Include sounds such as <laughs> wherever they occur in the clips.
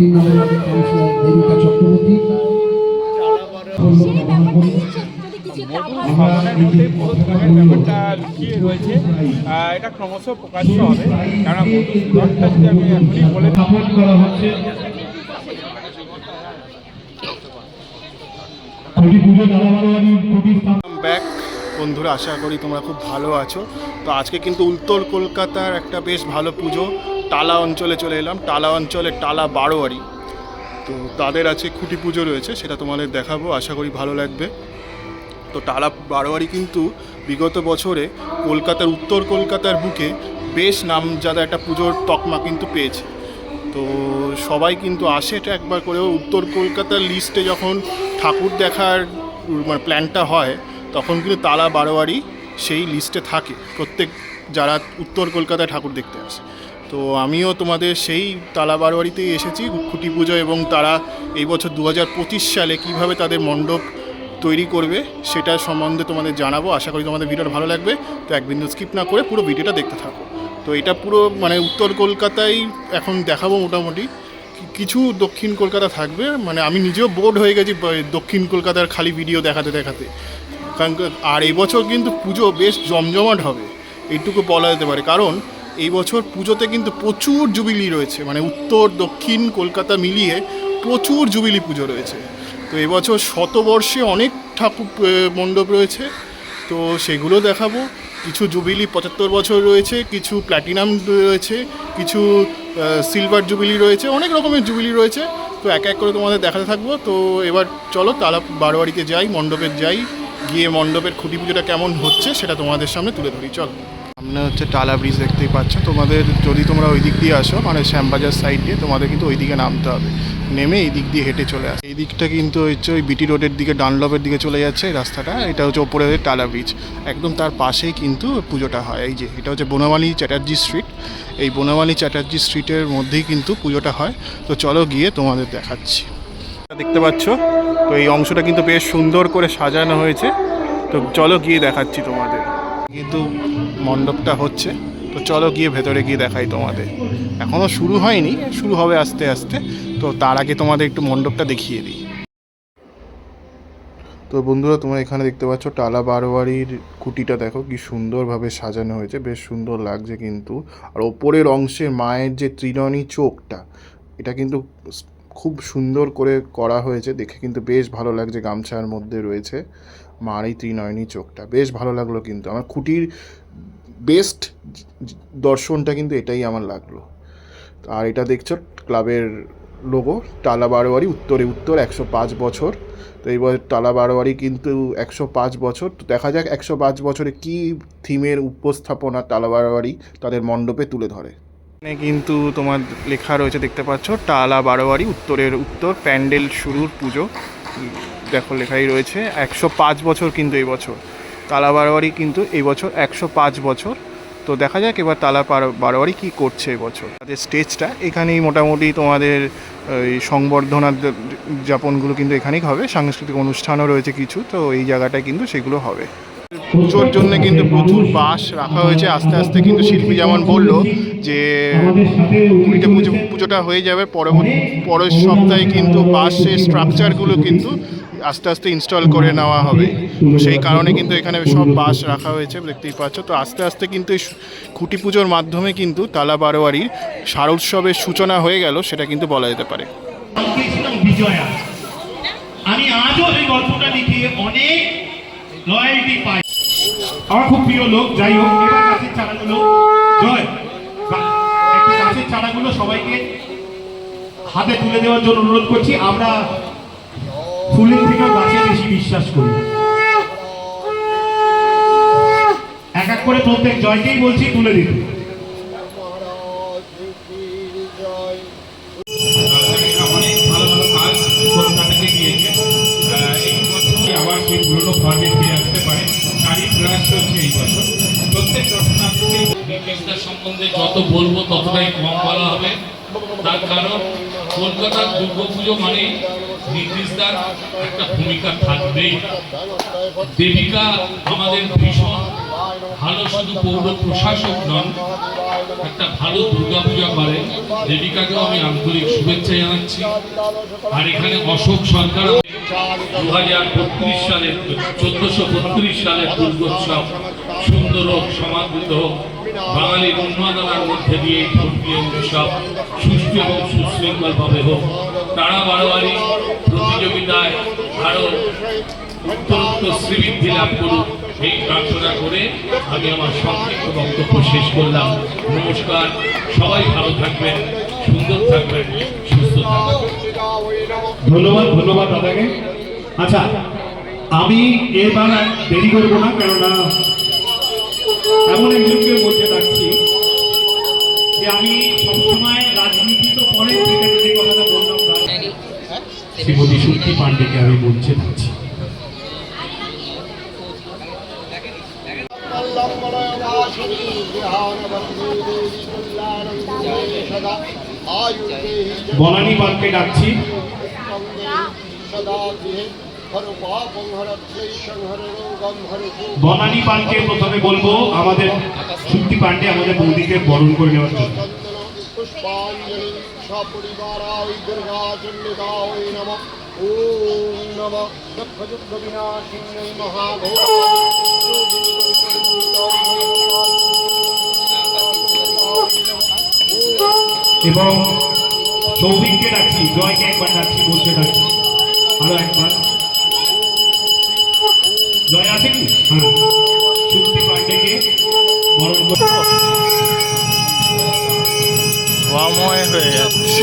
তিন দেবিকা চক্রবর্তী। রয়েছে এটা ক্রমশ প্রকাশ্য হবে। কারণ যদি আমি এখনই বলে করা হচ্ছে। ব্যাক বন্ধুরা আশা করি তোমরা খুব ভালো আছো। তো আজকে কিন্তু উত্তর কলকাতার একটা বেশ ভালো পুজো টালা অঞ্চলে চলে এলাম। টালা অঞ্চলে টালা বারোয়ারি। তো তাদের আছে খুঁটি পুজো রয়েছে, সেটা তোমাদের দেখাবো, আশা করি ভালো লাগবে। তো টালা বারোয়ারি কিন্তু বিগত বছরে কলকাতার, উত্তর কলকাতার বুকে বেশ নামজাদা একটা পুজোর তকমা কিন্তু পেয়েছে। তো সবাই কিন্তু আসে এটা একবার করেও। উত্তর কলকাতার লিস্টে যখন ঠাকুর দেখার মানে প্ল্যানটা হয়, তখন কিন্তু তালা বারোয়ারি সেই লিস্টে থাকে। প্রত্যেক যারা উত্তর কলকাতায় ঠাকুর দেখতে আসে। তো আমিও তোমাদের সেই তালা বারোয়ারিতেই এসেছি, খুঁটি পুজো এবং তারা এই বছর দু হাজার পঁচিশ সালে কীভাবে তাদের মণ্ডপ তৈরি করবে সেটা সম্বন্ধে তোমাদের জানাব। আশা করি তোমাদের ভিডিওটা ভালো লাগবে। তো এক বিন্দু স্কিপ না করে পুরো ভিডিওটা দেখতে থাকো। তো এটা পুরো মানে উত্তর কলকাতায় এখন দেখাবো মোটামুটি। কিছু দক্ষিণ কলকাতা থাকবে। মানে আমি নিজেও বোর্ড হয়ে গেছি দক্ষিণ কলকাতার খালি ভিডিও দেখাতে দেখাতে। কারণ আর এবছর কিন্তু পুজো বেশ জমজমাট হবে। এইটুকু বলা যেতে পারে। কারণ এই বছর পুজোতে কিন্তু প্রচুর জুবিলি রয়েছে মানে উত্তর, দক্ষিণ কলকাতা মিলিয়ে প্রচুর জুবিলি পুজো রয়েছে। তো এবছর শতবর্ষে অনেক ঠাকুর মণ্ডপ রয়েছে। তো সেগুলো দেখাবো। কিছু জুবিলি পঁচাত্তর বছর রয়েছে, কিছু প্ল্যাটিনাম রয়েছে, কিছু সিলভার জুবিলি রয়েছে, অনেক রকমের জুবিলি রয়েছে। তো এক এক করে তোমাদের দেখাতে থাকব। তো এবার চলো তালা বারোয়ারিতে যাই, মণ্ডপে যাই, গিয়ে মণ্ডপের খুঁটি পুজোটা কেমন হচ্ছে সেটা তোমাদের সামনে তুলে ধরি। চল। সামনে হচ্ছে টালা ব্রিজ দেখতেই পাচ্ছ। তোমাদের যদি তোমরা ওই দিক দিয়ে আসো মানে শ্যামবাজার সাইড দিয়ে, তোমাদের কিন্তু ওই দিকে নামতে হবে। নেমে এই দিক দিয়ে হেঁটে চলে আসে। এই দিকটা কিন্তু হচ্ছে ওই বিটি রোডের দিকে ডানলপের দিকে চলে যাচ্ছে এই রাস্তাটা। এটা হচ্ছে ওপরে টালা ব্রিজ একদম তার পাশেই কিন্তু পুজোটা হয়। এই যে, এটা হচ্ছে বনমালী চ্যাটার্জি স্ট্রিট এই বনমালী চ্যাটার্জি স্ট্রিটের মধ্যেই কিন্তু পুজোটা হয়। তো চলো গিয়ে তোমাদের দেখাচ্ছি। দেখতে পাচ্ছ? তো এই অংশটা কিন্তু বেশ সুন্দর করে সাজানো হয়েছে। তো চলো গিয়ে দেখাচ্ছি তোমাদের। কিন্তু মণ্ডপটা হচ্ছে। তো চলো গিয়ে ভেতরে গিয়ে দেখাই তোমাদের। এখনও শুরু হয়নি, শুরু হবে আস্তে আস্তে। তো তার আগে তোমাদের একটু মণ্ডপটা দেখিয়ে দিই। তো বন্ধুরা, তোমরা এখানে দেখতে পাচ্ছ টালা বারোয়ারির কুটিটা। দেখো কি সুন্দরভাবে সাজানো হয়েছে, বেশ সুন্দর লাগছে কিন্তু। আর ওপরের অংশে মায়ের যে ত্রিনয়নী চোখটা, এটা কিন্তু খুব সুন্দর করে করা হয়েছে। দেখে কিন্তু বেশ ভালো লাগছে, গামছার মধ্যে রয়েছে। মার এই ত্রিনয়নী চোখটা। বেশ ভালো লাগল কিন্তু। আমার খুঁটির বেস্ট দর্শনটা কিন্তু এটাই আমার লাগল। আর এটা দেখছ, ক্লাবের লোগো টালা বারোয়ারি, উত্তরে উত্তর, একশো পাঁচ বছর। তো এইবার টালা বারোয়ারি কিন্তু একশো পাঁচ বছর। তো দেখা যাক একশো পাঁচ বছরে কি থিমের উপস্থাপনা টালা বারোয়ারি তাদের মণ্ডপে তুলে ধরে। এখানে কিন্তু তোমার লেখা রয়েছে, দেখতে পাচ্ছ, টালা বারোয়ারি, উত্তরের উত্তর, প্যান্ডেল শুরুর পুজো। দেখো লেখাই রয়েছে, একশো পাঁচ বছর কিন্তু এই বছর। তালা বারোয়ারি কিন্তু এই বছর একশো পাঁচ বছর। তো দেখা যাক এবার তালা বারোয়ারি কী করছে এবছর তাদের স্টেজটা এখানেই মোটামুটি তোমাদের ওই সংবর্ধনার যাপনগুলো কিন্তু এখানেই হবে। সাংস্কৃতিক অনুষ্ঠানও রয়েছে কিছু, তো এই জায়গাটায় কিন্তু সেগুলো হবে। পুজোর জন্য কিন্তু প্রচুর বাস রাখা হয়েছে। আস্তে আস্তে কিন্তু শিল্পী যেমন বলল যে, কুড়িটা পুজো, পুজোটা হয়ে যাবে, পরবর্তী, পরের সপ্তাহে কিন্তু বাঁশের স্ট্রাকচারগুলো কিন্তু আস্তে আস্তে ইনস্টল করে নেওয়া হবে। সেই কারণে কিন্তু এখানে সব বাস রাখা হয়েছে, দেখতেই পাচ্ছ। তো আস্তে আস্তে কিন্তু এই খুঁটি পুজোর মাধ্যমে কিন্তু তালা বারোয়ারির শারোৎসবের সূচনা হয়ে গেল, সেটা কিন্তু বলা যেতে পারে। আমি আজও এই গল্পটা লিখে অনেক পাই। আমার খুব প্রিয় লোক, যাই হোক, এবার গাছের চারাগুলো জয়। গাছের চারাগুলো সবাইকে হাতে তুলে দেওয়ার জন্য অনুরোধ করছি। আমরা ফুলের থেকেও গাছে বেশি বিশ্বাস করি। এক এক করে প্রত্যেক জয়কেই বলছি তুলে দিতে। সম্বন্ধে যত বলব ততটাই কম বলা হবে। তার কারণ কলকাতার দুর্গাপুজো মানে ব্রিটিশদার একটা ভূমিকা থাকবেই। দেবিকা আমাদের ভীষণ, ভালো শুধু পৌর প্রশাসক নন, একটা ভালো দুর্গাপূজা করেন দেবিকাকেও আমি আন্তরিক শুভেচ্ছা জানাচ্ছি। আর এখানে অশোক সরকার দু হাজার বত্রিশ সালের, চোদ্দশো বত্রিশ সালের দুর্গোৎসব সুন্দর হোক, সমাদৃত হোক বাঙালির উন্মাদনার মধ্যে দিয়ে এই ধর্মীয় উৎসব সুষ্ঠু এবং সুশৃঙ্খলভাবে হোক। তারা বারোয়ারি প্রতিযোগিতায় আরও উত্তরোত্তর শ্রীবৃদ্ধি লাভ করুক এই প্রার্থনা করে আমি আমার সংক্ষিপ্ত বক্তব্য শেষ করলাম। নমস্কার, সবাই ভালো থাকবেন, সুন্দর থাকবেন, সুস্থ ধন্যবাদ ধন্যবাদ দাদাকে। আচ্ছা আমি এবার দেরি করব না, কেননা এমন একজনকে মধ্যে রাখছি যে আমি সবসময় রাজনীতি তো পরে ঠিক আছে যে কথাটা বললাম শ্রীমতী শক্তি পাণ্ডেকে আমি বলতে পারছি বনানী পার্কে ডাকছি। বনানী পার্কে প্রথমে বলব, আমাদের শক্তি পাণ্ডে আমাদের বৌদিকে বরণ করে নেওয়ার জন্য। এবং সৌভিককে ডাকছি, জয়কে একবার ডাকছি বলতে ডাকছি। আরও একবার। জয় আছে কি? হ্যাঁ। শক্তি পাণ্ডেকে বরণ করে হয়ে যাচ্ছে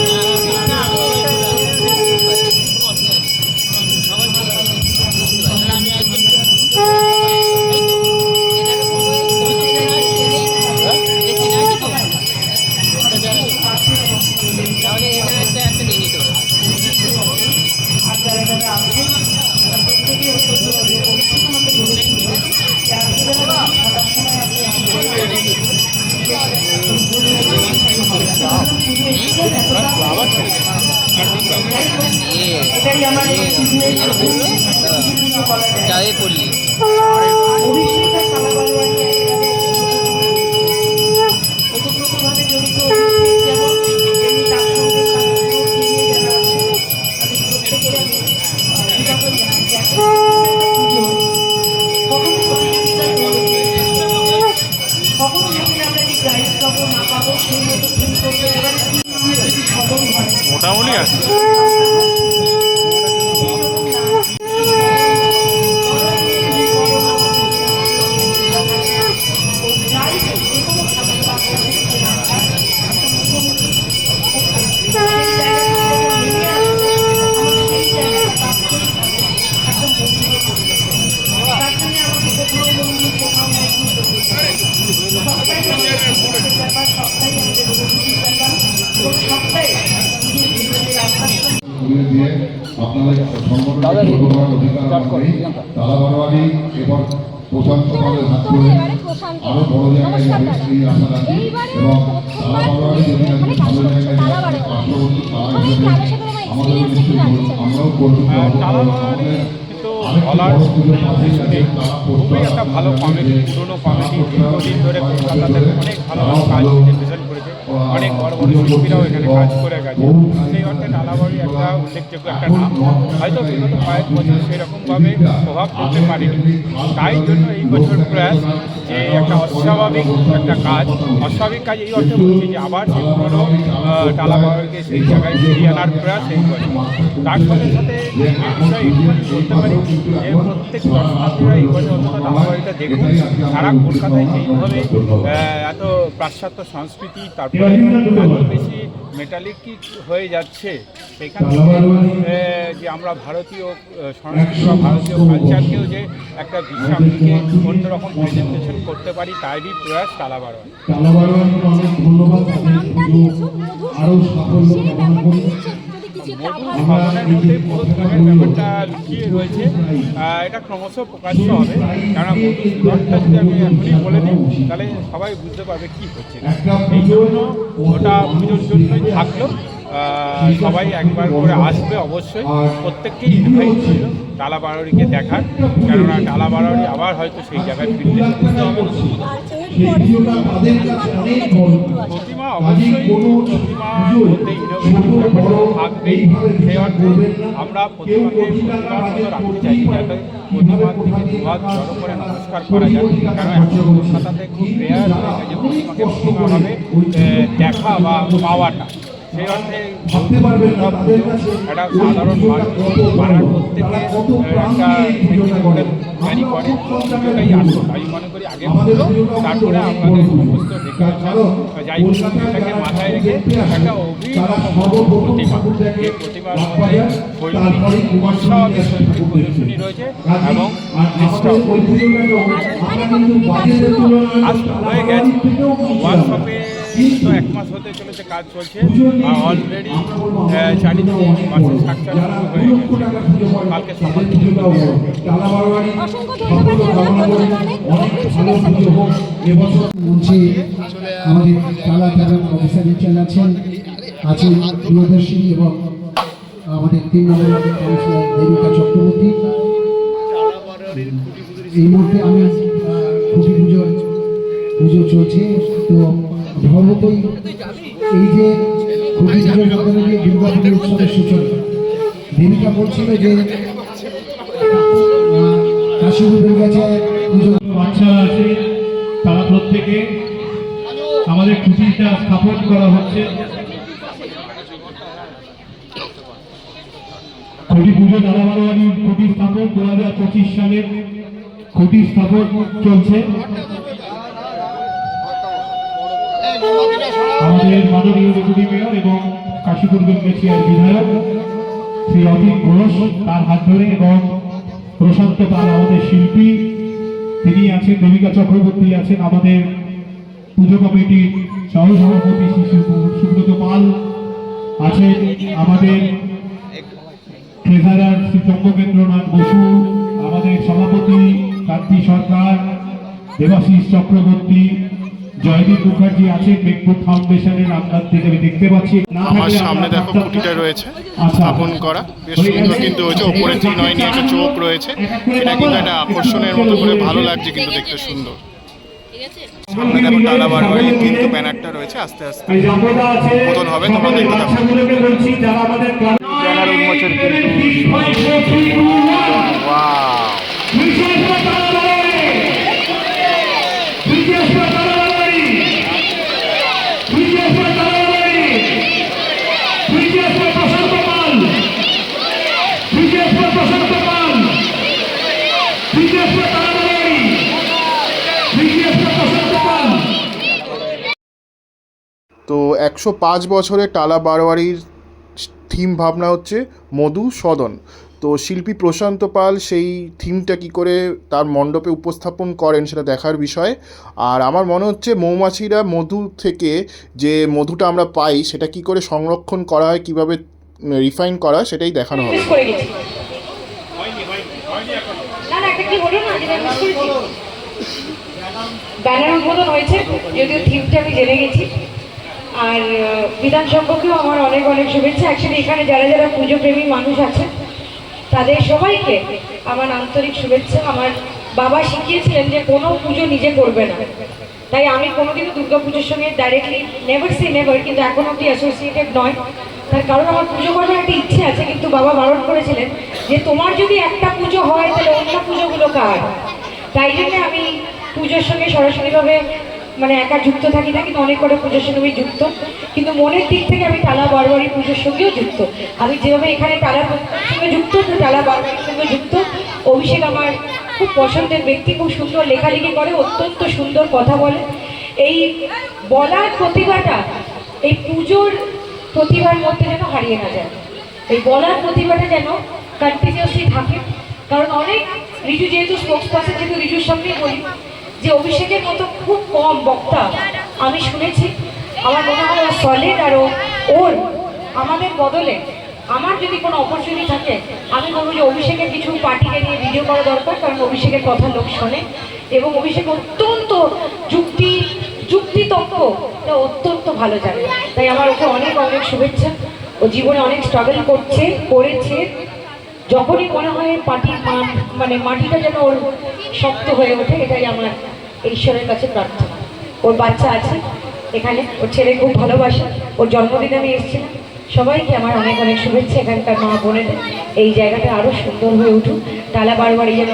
<laughs> চায়ে পড়লি। কখনো যদি আমরা কি প্রাইজ পাবো না পাবো সেই মতো ফিল করব এবার কি খবর হয়। মোটামুটি আছে। কিন্তু নেই খুবই একটা ভালো কমেডি পুরনো কমেডি দীর্ঘদিন ধরে কলকাতাতে অনেক ভালো ভালো কাজ করেছে অনেক বড় বড় শিল্পীরাও এখানে কাজ করে গেছে। সেই অর্থে টালাবাড়ি একটা উল্লেখযোগ্য একটা নাম। হয়তো বিগত কয়েক বছর সেরকমভাবে প্রভাব পড়তে পারেনি। তাই জন্য এই বছর প্রয়াস যে একটা অস্বাভাবিক একটা কাজ অস্বাভাবিক কাজ এই অর্থে বলছি যে আবার সেই পুরোনো টালাবাড়িকে সেই জায়গায় ফিরিয়ে আনার প্রয়াস এই বছর। তার সাথে সাথে যে বিষয়ে বলতে পারি যে প্রত্যেক দর্শনার্থীরা এই বছর অন্তত টালাবাড়িটা দেখুন সারা কলকাতায় যেইভাবে এত পাশ্চাত্য সংস্কৃতি তারপরে বেশি মেটালিক হয়ে যাচ্ছে সেখান? থেকে যে আমরা ভারতীয় সংস্কৃতি বা ভারতীয় কালচারকেও যে একটা দিশা দিকে অন্যরকম প্রেজেন্টেশন করতে পারি তারই প্রয়াস তালাবার তালা অনেক ধন্যবাদ ভবনের মধ্যে ব্যাপারটা লুকিয়ে রয়েছে। এটা ক্রমশ প্রকাশ্য হবে। কারণ যদি আমি এখনই বলে দিই তাহলে সবাই বুঝতে পারবে কি হচ্ছে। এই জন্য ওটা পুজোর জন্যই থাকল। সবাই একবার করে আসবে অবশ্যই। প্রত্যেককেই ইনভাইট ছিল টালা বারোয়ারিকে দেখার। কেননা টালা বারোয়ারি আবার হয়তো সেই জায়গায় ফিরতে প্রতিমা অবশ্যই প্রতিমার মধ্যে ইনোভেটিভ ব্যাপারটা থাকবেই। সেই অর্থে আমরা প্রতিমাকে প্রতিমার মতো রাখতে চাই। যাতে প্রতিমার দিকে দুহাত জড়ো করে নমস্কার করা যায়। কারণ এখন কলকাতাতে খুব রেয়ার যে প্রতিমাকে দেখা বা পাওয়াটা। সেই অর্থে একটা সাধারণ পাড়ার প্রত্যেকে একটা থেকে ক্যারি করে। পুজোটাই আসল। আমি মনে করি আগে পুজো তারপরে আমাদের সমস্ত যাই মাথায় রেখে একটা অভিনব প্রতিমা এই প্রতিমার মধ্যে শৈল্পিক প্রদর্শনী রয়েছে এবং দৃষ্টাও হয়ে গেছে। ওয়ার্কশপে তো এক মাস হতে চলেছে কাজ চলছে। অলরেডি চারিদিকে মাসের স্ট্রাকচার শুরু হয়ে গেছে। কালকে সকাল আমাদের টালা থানার অফিসার ইনচার্জ আছেন আছেন প্রিয়দর্শিনী এবং আমাদের তিন নম্বর কাউন্সিলর দেবিকা চক্রবর্তী। এই মুহূর্তে আমি খুঁটি পুজোর পুজো চলছে তো ধর্মতই এই যে খুঁটি পুজোর মাধ্যমে যে উৎসবের সূচনা, দেবিকা বলছিল যে আছে, তারা প্রত্যেকে আমাদের খুশিটা স্থাপন করা হচ্ছে। খুঁটি পুজো দাদাবাড়ি খুঁটি স্থাপন দু হাজার পঁচিশ সালের খুঁটি স্থাপন চলছে। আমাদের মাননীয় ডেপুটি মেয়র এবং কাশীপুর বেলগেছিয়ার বিধায়ক শ্রী অতীন ঘোষ, তার হাত ধরে এবং প্রশান্ত পাল, আমাদের শিল্পী। তিনি আছেন, দেবিকা চক্রবর্তী আছেন, আমাদের পুজো কমিটির সহ সভাপতি শ্রী সু- সুব্রত পাল আছেন, আমাদের ট্রেজারার শ্রী চন্দ্রকেন্দ্রনাথ বসু, আমাদের সভাপতি কান্তি সরকার, দেবাশিস চক্রবর্তী জয়দীপ মুখার্জি আছেন মেঘপুর ফাউন্ডেশনের আপনার থেকে আমি দেখতে পাচ্ছি। আমার সামনে দেখো খুঁটিটা রয়েছে আচ্ছা। স্থাপন করা। বেশ সুন্দর কিন্তু হয়েছে ওপরে তিন হয় নিয়ে একটা চোখ রয়েছে। এটা কিন্তু একটা আকর্ষণের মতো করে ভালো লাগছে কিন্তু দেখতে সুন্দর। সামনে দেখো টালা বারবারি কিন্তু ব্যানারটা রয়েছে আস্তে আস্তে। উদ্বোধন হবে, তোমরা দেখতে থাকো। ব্যানার উন্মোচন কিন্তু একশো পাঁচ বছরের টালা বারোয়ারির থিম ভাবনা হচ্ছে মধু সদন। তো শিল্পী প্রশান্ত পাল সেই থিমটা কি করে তার মণ্ডপে উপস্থাপন করেন সেটা দেখার বিষয়। আর আমার মনে হচ্ছে মৌমাছিরা মধু থেকে যে মধুটা আমরা পাই সেটা কি করে সংরক্ষণ করা হয়, কীভাবে রিফাইন করা সেটাই দেখানো হবে। ব্যানার উদ্বোধন হয়েছে, যদিও থিমটা আমি জেনে গেছি। আর বিধান সম্পর্কেও আমার অনেক অনেক শুভেচ্ছা। অ্যাকচুয়ালি এখানে যারা যারা পুজো প্রেমী মানুষ আছে তাদের সবাইকে আমার আন্তরিক শুভেচ্ছা। আমার বাবা শিখিয়েছিলেন যে কোনো পুজো নিজে করবে না। তাই আমি কোনোদিনও পুজোর সঙ্গে ডাইরেক্টলি নেভার সি নেভার কিন্তু এখন অব্দি অ্যাসোসিয়েটেড নয়। তার কারণ আমার পুজো করার একটা ইচ্ছে আছে, কিন্তু বাবা বারণ করেছিলেন যে তোমার যদি একটা পুজো হয়, তাহলে অন্য পুজোগুলো কার? তাই জন্য আমি পুজোর সঙ্গে সরাসরিভাবে মানে একা যুক্ত থাকি না, কিন্তু অনেক কটা পুজোর সঙ্গে আমি যুক্ত। কিন্তু মনের দিক থেকে আমি টালা বারবারি পুজোর সঙ্গেও যুক্ত। আমি যেভাবে এখানে টালার সঙ্গে যুক্ত তো টালা বারবারির সঙ্গে যুক্ত। অভিষেক আমার খুব পছন্দের ব্যক্তি, খুব সুন্দর লেখালেখি করে, অত্যন্ত সুন্দর কথা বলে। এই বলার প্রতিভাটা, এই পুজোর প্রতিভার মধ্যে যেন হারিয়ে না যায়। এই বলার প্রতিভাটা যেন কন্টিনিউসলি থাকে। কারণ অনেক রিজু যেহেতু স্পোক্স পার্সন যেহেতু রিজুর সঙ্গেই বলি যে অভিষেকের মতো খুব কম বক্তা আমি শুনেছি। আমার মনে হয় সলিড আর ওর আমাদের বদলে আমার যদি কোনো অপরচুনিটি থাকে, আমি বলব যে অভিষেকের কিছু পার্টিকে নিয়ে ভিডিও করা দরকার, কারণ অভিষেকের কথা লোক শোনে এবং অভিষেক অত্যন্ত যুক্তি যুক্তিতক্ক এটা অত্যন্ত ভালো জানে। তাই আমার ওকে অনেক অনেক শুভেচ্ছা। ও জীবনে অনেক স্ট্রাগল করছে, করেছে। যখনই মনে হয় পাটি মানে মাটিটা যেন ওর শক্ত হয়ে ওঠে, এটাই আমার ঈশ্বরের কাছে প্রার্থনা। ওর বাচ্চা আছে, এখানে। ওর ছেলে খুব ভালোবাসে। ওর জন্মদিন আমি এসেছিলাম। সবাইকে আমার অনেক অনেক শুভেচ্ছা এখানকার মা বোনেদের এই জায়গাটা আরও সুন্দর হয়ে উঠুক। টালা বারবারই যেন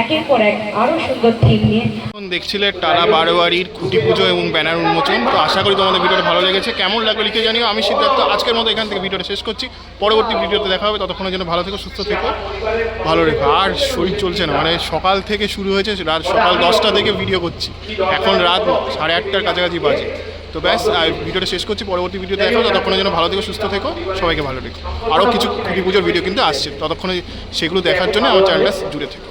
একের পর এক আরও সুন্দর থিম নিয়ে। দেখছিলে টালা বারোয়ারির খুঁটি পুজো এবং ব্যানার উন্মোচন। তো আশা করি তোমাদের ভিডিওটা ভালো লেগেছে। কেমন লাগল লিখে জানিও। আমি সিদ্ধার্থ আজকের মতো এখান থেকে ভিডিওটা শেষ করছি। পরবর্তী ভিডিওতে দেখা হবে। ততক্ষণের জন্য ভালো থেকো, সুস্থ থেকো। ভালো রেখো। আর শরীর চলছে না। মানে সকাল থেকে শুরু হয়েছে। রাত সকাল দশটা থেকে ভিডিও করছি। এখন রাত সাড়ে আটটার কাছাকাছি বাজে। তো ব্যাস, আর ভিডিওটা শেষ করছি, পরবর্তী ভিডিও দেখো ততক্ষণের জন্য ভালো থেকো, সুস্থ থেকো, সবাইকে ভালো থেকো। আরও কিছু খুঁটি পুজোর ভিডিও কিন্তু আসছে। ততক্ষণে সেগুলো দেখার জন্য আমার চ্যানেলটা জুড়ে থেকো।